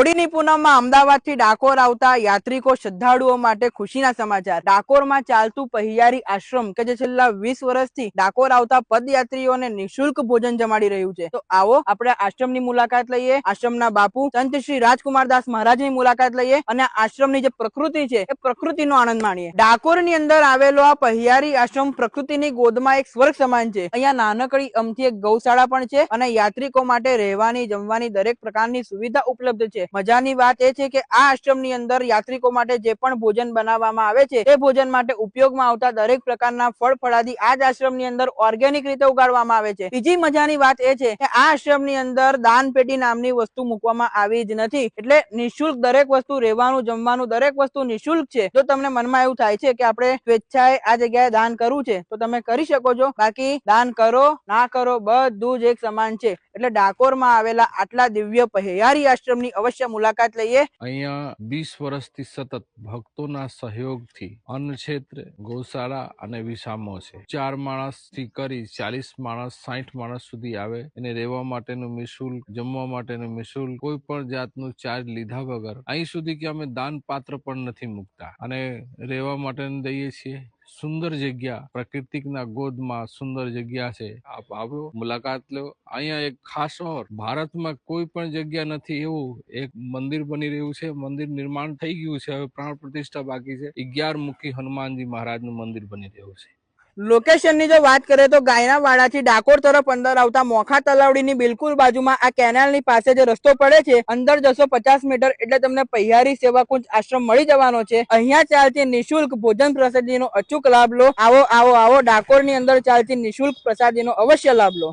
હોળીની પૂનમમાં અમદાવાદથી ડાકોર આવતા યાત્રિકો શ્રદ્ધાળુઓ માટે ખુશીના સમાચાર. ડાકોરમાં ચાલતું પહિયારી આશ્રમ કે જે છેલ્લા વીસ વર્ષથી ડાકોર આવતા પદયાત્રીઓને નિઃશુલ્ક ભોજન જમાડી રહ્યું છે. તો આવો આપણે આશ્રમની મુલાકાત લઈએ. આશ્રમના બાપુ સંત શ્રી રાજકુમાર દાસ મહારાજની મુલાકાત લઈએ અને આશ્રમની જે પ્રકૃતિ છે એ પ્રકૃતિનો આનંદ માણીએ. ડાકોરની અંદર આવેલો આ પહિયારી આશ્રમ પ્રકૃતિની ગોદમાં એક સ્વર્ગ સમાન છે. અહીંયા નાનકડી અમથી એક ગૌશાળા પણ છે અને યાત્રિકો માટે રહેવાની, જમવાની દરેક પ્રકારની સુવિધા ઉપલબ્ધ છે. મજાની વાત એ છે કે આ આશ્રમની અંદર યાત્રિકો માટે જે પણ ભોજન બનાવવામાં આવે છે તે ભોજન માટે ઉપયોગમાં આવતા દરેક પ્રકારના ફળ ફળાદી આ જ આશ્રમની અંદર ઓર્ગેનિક રીતે ઉગાડવામાં આવે છે. બીજી મજાની વાત એ છે કે આ આશ્રમની અંદર દાન પેટી નામની વસ્તુ મૂકવામાં આવી જ નથી, એટલે નિઃશુલ્ક દરેક વસ્તુ રહેવાનું, જમવાનું દરેક વસ્તુ નિઃશુલ્ક છે. જો તમને મનમાં એવું થાય છે કે આપણે સ્વેચ્છાએ આ જગ્યાએ દાન કરવું છે, તો તમે કરી શકો છો. બાકી દાન કરો, ના કરો બધું જ એક સમાન છે. એટલે ડાકોરમાં આવેલા આટલા દિવ્ય પહેયારી આશ્રમની અવશ્ય મુલાકાત લઈએ. અહીંયા વીસ વર્ષથી સતત ભક્તોના સહયોગથી અન્ન ક્ષેત્ર ગૌશાળા અને વિસામો છે. ચાર માણસથી કરી ચાલીસ માણસ સાઠ માણસ સુધી આવે. એને રહેવા માટેનું નિઃશુલ્ક, જમવા માટેનું નિઃશુલ્ક કોઈ પણ જાતનું ચાર્જ લીધા વગર. અહીં સુધી કે અમે દાન પાત્ર પણ નથી મૂકતા. અને રહેવા માટેનું દઈએ છીએ. સુંદર જગ્યા, પ્રકૃતિકના ગોદમાં સુંદર જગ્યા છે. આપ આવો મુલાકાત લો. અહીંયા એક ખાસ ઓર, ભારતમાં કોઈ પણ જગ્યા નથી એવું, એક મંદિર બની રહ્યું છે. મંદિર નિર્માણ થઈ ગયું છે. હવે પ્રાણ પ્રતિષ્ઠા બાકી છે. અગિયાર મુખી હનુમાનજી મહારાજનું મંદિર બની રહ્યું છે. લોકેશનની જો વાત કરીએ તો ગાયનાવાડાથી ડાકોર તરફ અંદર આવતા મોખા તલાવડીની બિલકુલ બાજુમાં આ કેનાલની પાસે જે રસ્તો પડે છે, અંદર જશો પચાસ મીટર એટલે તમને પહિયારી સેવાકુંજ આશ્રમ મળી જવાનો છે. અહીંયા ચાલતી નિઃશુલ્ક ભોજન પ્રસાદીનો અચૂક લાભ લો. આવો આવો આવો, ડાકોરની અંદર ચાલતી નિઃશુલ્ક પ્રસાદીનો અવશ્ય લાભ લો.